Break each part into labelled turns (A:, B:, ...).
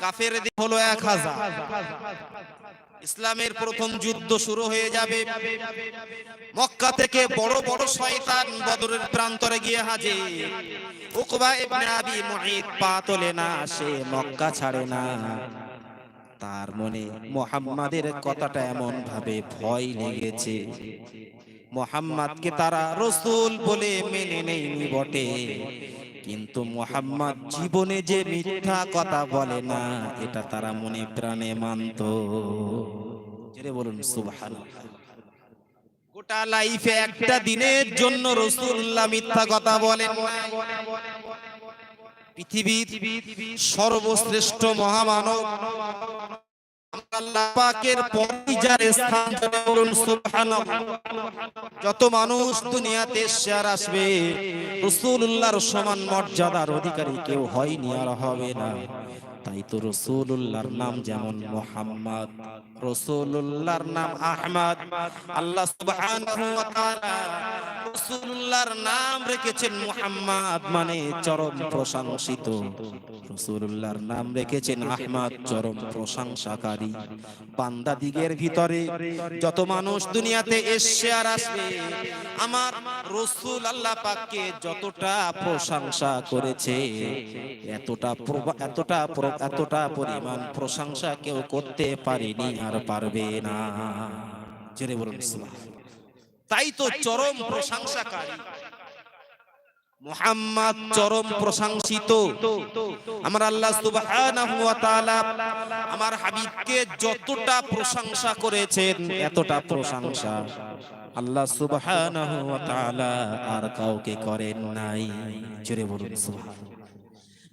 A: কাফের হলো এক হাজার। ইসলামের প্রথম যুদ্ধ শুরু হয়ে যাবে। মক্কা থেকে বড় বড় শয়তান বদরের প্রান্তরে গিয়ে হাজির। উকবা ইবনে আবি মুঈত পা তোলে না, সে মক্কা ছাড়ে না। তার মনে মোহাম্মদের কথাটা এমন ভাবে ভয় লেগেছে। মোহাম্মদকে তারা রসুল বলে মেনে নেয়নি বটে। কিন্তু মোহাম্মদ জীবনে যে মিথ্যা কথা বলে না, এটা তারা মনে প্রাণে মানত। বলুন সুবহান গোটা লাইফে একটা দিনের জন্য রসুল্লাহ মিথ্যা কথা বলেন পৃথিবীর সর্বশ্রেষ্ঠ মহামানব যত মানুষ দুনিয়াতে শেয়ার আসবে, রাসূলুল্লাহর সমান মর্যাদার অধিকারী কেউ হয়নি আর হবে না। তাই তো রসুল্লাহর নাম যেমন মোহাম্মদ রসুল্লাহর নাম আহমদ। আল্লাহ রসুল্লাহর নাম রেখেছেন মুহাম্মদ মানে চরম প্রশংসিত। রসুল্লাহর নাম রেখেছেন আহমদ চরম প্রশংসাকারী। বান্দা দিগের ভিতরে যত মানুষ দুনিয়াতে এসে আর আসবে, আমার রসুল আল্লাহ পাককে যতটা প্রশংসা করেছে, এতটা এতটা এতটা পরিমাণ প্রশংসা কেউ করতে পারেনি আর পারবে না। জেনে বলুন। তাই তো চরম প্রশংসাকারী। মুহাম্মদ চরম প্রশংসিত। আমার আল্লাহ সুবহানাহু ওয়া তাআলা আমার হাবিবকে যতটা প্রশংসা করেছেন এতটা প্রশংসা। আল্লাহ সুবহানাহু ওয়া তাআলা আর কাউকে করেন নাই। জোরে বলুন সুবহানাল্লাহ।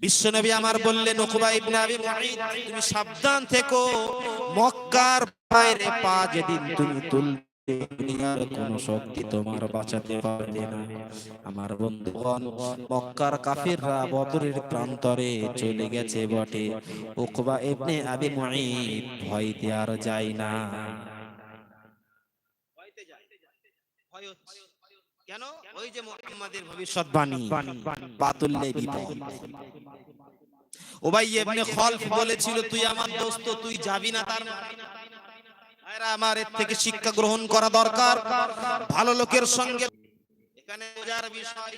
A: বিশ্বনবী আমার বললেন উকবা ইবনে আবি মুঈদ তুমি সাবধান থেকো। মক্কার বাইরে পা যেদিন তুমি তুলবে দুনিয়ার শক্তি তোমার বাঁচাতে পারবে না আমার বন্ধুগণ মক্কার কাফিররা বদরের প্রান্তরে চলে গেছে বটে উকবা আবি ভয় যায় না কেন ওই যে ইবনে খলফ বলেছিল তুই আমার দোস্ত তুই যাবি না তার আমার এর থেকে শিক্ষা গ্রহণ করা দরকার। ভালো লোকের সঙ্গে এখানে বোঝার বিষয়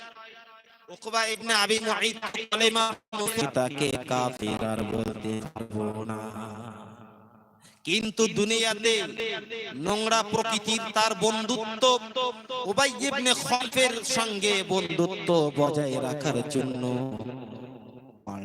A: কিন্তু দুনিয়াতে নোংরা প্রকৃতির তার বন্ধুত্ব খলফের সঙ্গে বন্ধুত্ব বজায় রাখার জন্য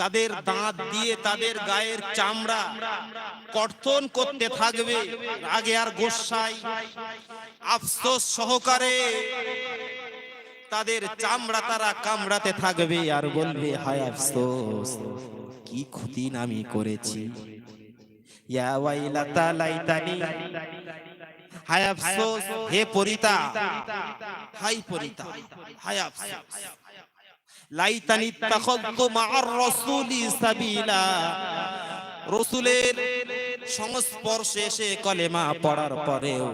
A: তাদের দাঁত দিয়ে তাদের গায়ের চামড়া কর্তন করতে থাকবে। আগে আর গোসাই আফসোস সহকারে তাদের চামড়া তারা কামড়াতে থাকবে আর বলবে, হায় আফসোস, কি ক্ষতি আমি করেছি। হায় আফসোস, হে পরিতা। হাই পরিতা, হায় আফসোস। লাইতানি তাখাযতু মা'আর রাসূলি সাবিলা। রাসূলের সংস্পর্শে এসে কলেমা পড়ার পরেও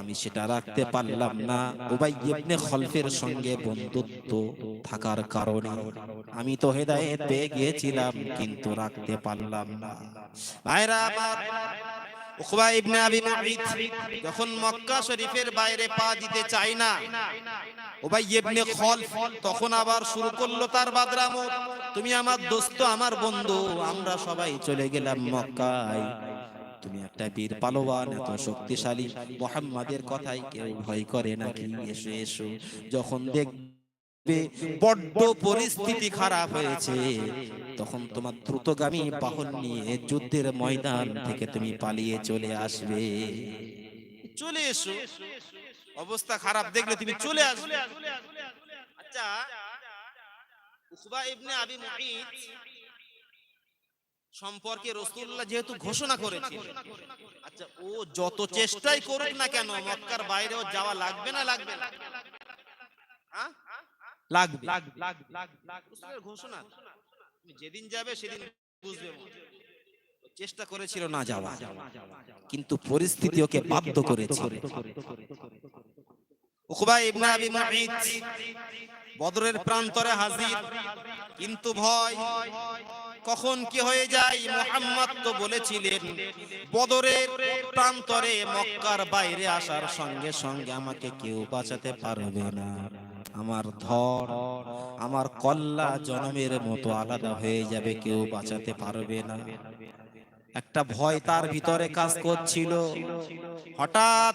A: আমি সেটা রাখতে পারলাম না। উবাই ইবনে খলফের সঙ্গে বন্ধুত্ব থাকার কারণে আমি তো হেদায়েত পেয়ে গিয়েছিলাম, কিন্তু রাখতে পারলাম না। ভাইরা আমার উকবা ইবনে আবি মুঈদ যখন মক্কা শরীফের বাইরে পা দিতে চায় না, উবাই ইবনে খলফ তখন আবার শুরু করল তার বাদরামত, তুমি আমার দোস্ত, আমার বন্ধু, আমরা সবাই চলে গেলাম মক্কায়। তুমি একটা বীর পালোয়ান, এত শক্তিশালী, মোহাম্মদের কথাই কেউ ভয় করে নাকি? এসো এসো। যখন দেখবে বড্ড পরিস্থিতি খারাপ হয়েছে। তখন তোমার দ্রুতগামী বাহন নিয়ে যুদ্ধের ময়দান থেকে তুমি পালিয়ে চলে আসবে। চলে এসো। অবস্থা খারাপ, দেখলে তুমি চলে আসবে। আচ্ছা সম্পর্কে রসুল্লাহ যেহেতু ঘোষণা করেছে আচ্ছা ও যত চেষ্টাই করুক না কেন, মক্কার বাইরেও যাওয়া লাগবে না লাগবে না? হ্যাঁ? লাগবে। ঘোষণা। যেদিন যাবে সেদিন বুঝবে চেষ্টা করেছিল না যাওয়া। কিন্তু পরিস্থিতি ওকে বাধ্য করেছে। বদরের প্রান্তরে হাজির। কিন্তু ভয়, কখন কি হয়ে যায় মোহাম্মদ তো বলেছিলেন, বদরের প্রান্তরে মক্কার বাইরে আসার সঙ্গে সঙ্গে আমাকে কেউ বাঁচাতে পারবে না। আমার ধর আমার কল্লা জনমের মতো আলাদা হয়ে যাবে, কেউ বাঁচাতে পারবে না। একটা ভয় তার ভিতরে কাজ করছিল। হঠাৎ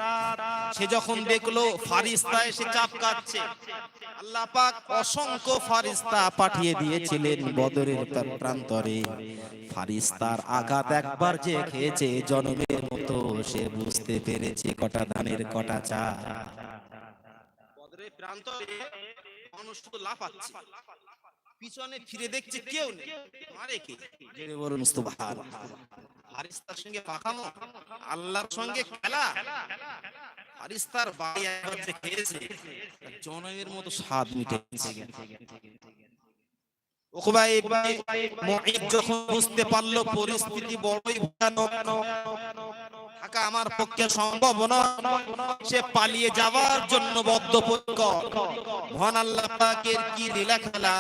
A: সে যখন দেখল, ফারিস্তা এসে চাপ কাটছে। আল্লাহ পাক অসংখ্য ফারিস্তা পাঠিয়ে দিয়েছিলেন বদরের প্রা- প্রান্তরে। ফারিস্তার আঘাত একবার যে খেয়েছে জনমের মতো, সে বুঝতে পেরেছে কটা ধানের, কটা চা প্রান্তরে মানুষ শুধু লাফাচ্ছে। পিছনে ফিরে দেখছে কেউ নেই। মারে কে? জেনে বলুন সঙ্গে পাকামো আল্লাহর সঙ্গে খেলা। খেয়েছে জনমের মতো স্বাদ উকবা ইবনে যখন বুঝতে পারল পরিস্থিতি বড়ই ভয়ানক থাকা আমার পক্ষে সম্ভব নয়। সে পালিয়ে যাওয়ার জন্য বদ্ধপরিকর। মহান আল্লাহ পাকের কি লীলা খেলা?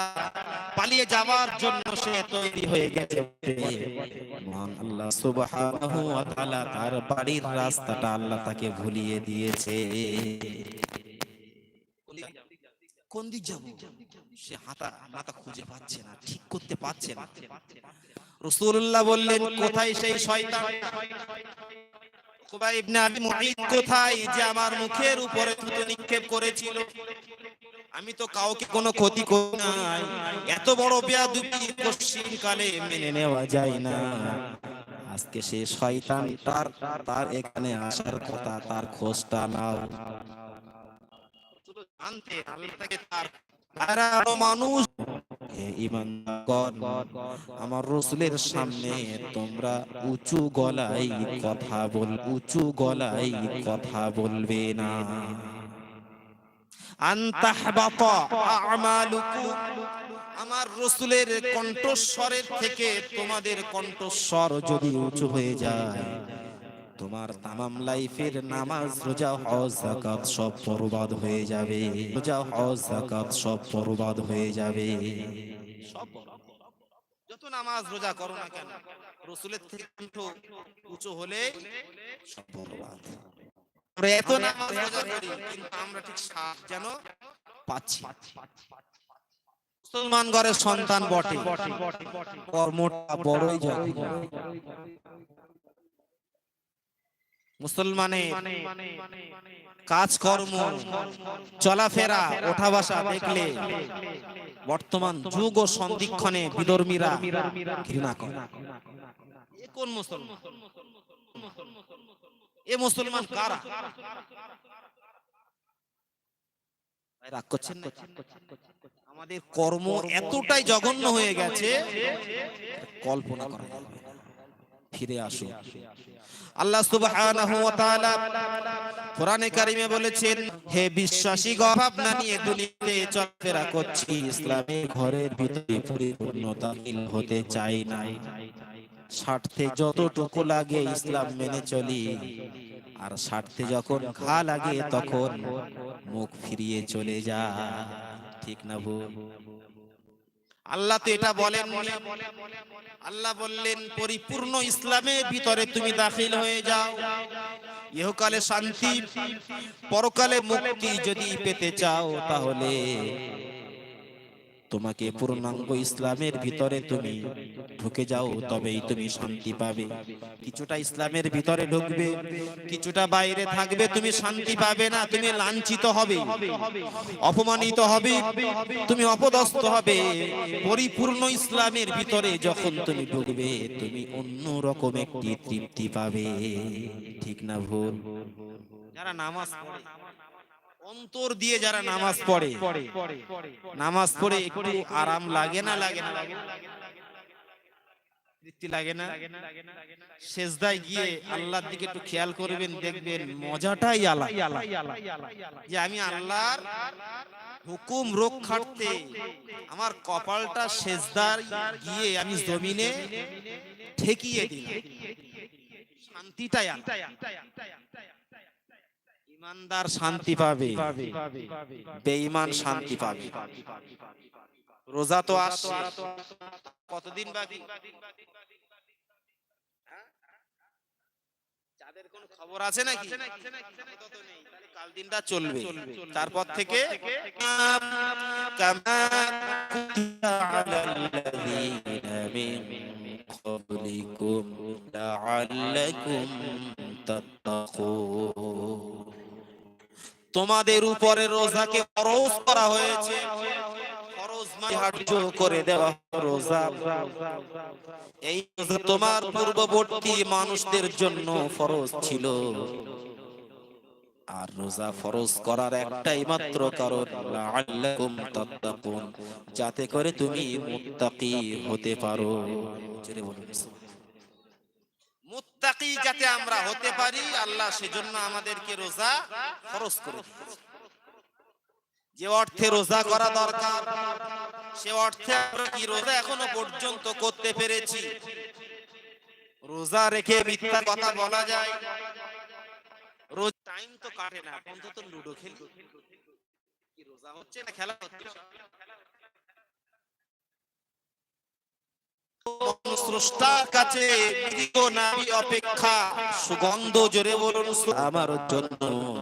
A: পালিয়ে যাওয়ার জন্য সে তৈরি হয়ে গেছে। মহান আল্লাহ সুবহানাহু ওয়া তাআলা তার বাড়ির রাস্তাটা আল্লাহ তাকে ভুলিয়ে দিয়েছে। কোন দিক যাব? সে হাতা মাথা খুঁজে পাচ্ছে না, ঠিক করতে পারছে না। রাসূলুল্লাহ বললেন, কোথায় সেই শয়তান? আমি তো কাউকে কোনো ক্ষতি করি নাই। এত বড় বেয়াদবি পশ্চিম কালে মেনে নেওয়া যায় না। আজকে সে শয়তান তার তার এখানে আসার কথা, তার খোঁজটা নাও। জানতে আল্লাহ তাকে তার মানুষ আমার রসুলের সামনে তোমরা উঁচু গলায় কথা বল, উঁচু গলায় কথা বলবে না। আমার রসুলের কণ্ঠস্বরের থেকে তোমাদের কণ্ঠস্বর যদি উঁচু হয়ে যায় তোমার তামাম লাইফের নামাজ, রোজা, হজ, যাকাত সব বরবাদ হয়ে যাবে। রোজা, হজ, যাকাত সব বরবাদ হয়ে যাবে। সব যত নামাজ, রোজা করো না কেন? রসুলের থেকে উঁচু হলে সব বরবাদ। এত নামাজ, রোজা করি, কিন্তু আমরা ঠিক সাথ যেন পাচ্ছি। মুসলমান ঘরের সন্তান বটে। কর্মটা বড়ই যখন মুসলমানে কাজকর্ম চলাফেরা ওঠা বসা দেখলে বর্তমান যুগ ও সন্ধিক্ষণে বিধর্মীরা ঘৃণা করে। এ কোন মুসলমান? এ মুসলমান কারা? রাগ করছেন আমাদের কর্ম এতটাই জঘন্য হয়ে গেছে কল্পনা করা যাবে। ফিরে আসো আল্লাহ সুবহানাহু ওয়া তাআলা কোরআনে কারিমে বলেছেন, হে বিশ্বাসী ভাবনা নিয়ে দুনিয়াতে চলাফেরা করছি, ইসলামের ঘরের ভিতরে পরিপূর্ণতা হতে চাই না। স্বার্থে যতটুকু লাগে ইসলাম মেনে চলি, আর স্বার্থে যখন ঘা লাগে তখন মুখ ফিরিয়ে চলে যা। ঠিক না ভুল? আল্লাহ তো এটা বলেন আল্লাহ বললেন, পরিপূর্ণ ইসলামের ভিতরে তুমি দাখিল হয়ে যাও। ইহকালে শান্তি, পরকালে মুক্তি যদি পেতে চাও তাহলে তোমাকে পূর্ণাঙ্গ ইসলামের ভিতরে তুমি ঢুকে যাও তবেই তুমি শান্তি পাবে। কিছুটা ইসলামের ভিতরে ঢুকবে কিছুটা বাইরে থাকবে তুমি শান্তি পাবে না তুমি লাঞ্ছিত হবে। অপমানিত হবে তুমি অপদস্থ হবে। পরিপূর্ণ ইসলামের ভিতরে যখন তুমি ঢুকবে তুমি অন্য রকম একটি তৃপ্তি পাবে। ঠিক না ভুল? যারা নামাজ পড়ে অন্তর দিয়ে যারা নামাজ পড়ে নামাজ পড়ে একটু আরাম লাগে না? লাগে না? তৃপ্তি লাগে না। শেষদায় গিয়ে আল্লাহর দিকে একটু খেয়াল করবেন দেখবেন মজাটাই আলাদা। যে আমি আল্লাহর হুকুম রক্ষার্থে আমার কপালটা শেষদার গিয়ে আমি জমিনে ঠেকিয়ে দিই শান্তিটাই ইমানদার শান্তি পাবে। বেঈমান শান্তি পাবে। রোজা তো আসছে। কতদিন বাকি? হ্যাঁ? যাদের কোনো খবর আছে নাকি? কাল দিনটা চলবে। তারপর থেকে তোমাদের উপরে রোজাকে ফরজ করা হয়েছে। করে দেওয়া রোজা। এই তোমার পূর্ববর্তী মানুষদের জন্য ফরজ ছিল। আর রোজা ফরজ করার একটাই মাত্র কারণ যাতে করে তুমি মুত্তাকি হতে পারো। মুত্তাকি যাতে আমরা হতে পারি, আল্লাহ সেজন্য আমাদেরকে রোজা ফরজ করে দিয়েছে। যে অর্থে রোজা করা দরকার, সে অর্থে আমরা কি রোজা এখনও পর্যন্ত করতে পেরেছি? রোজা রেখে মিথ্যা কথা বলা যায়। রোজ টাইম তো কাটে না অন্তত লুডো খেলব। কি রোজা হচ্ছে না খেলা হচ্ছে? স্রষ্টার কাছে অপেক্ষা, সুগন্ধ জোরে বলুন। আমার জন্য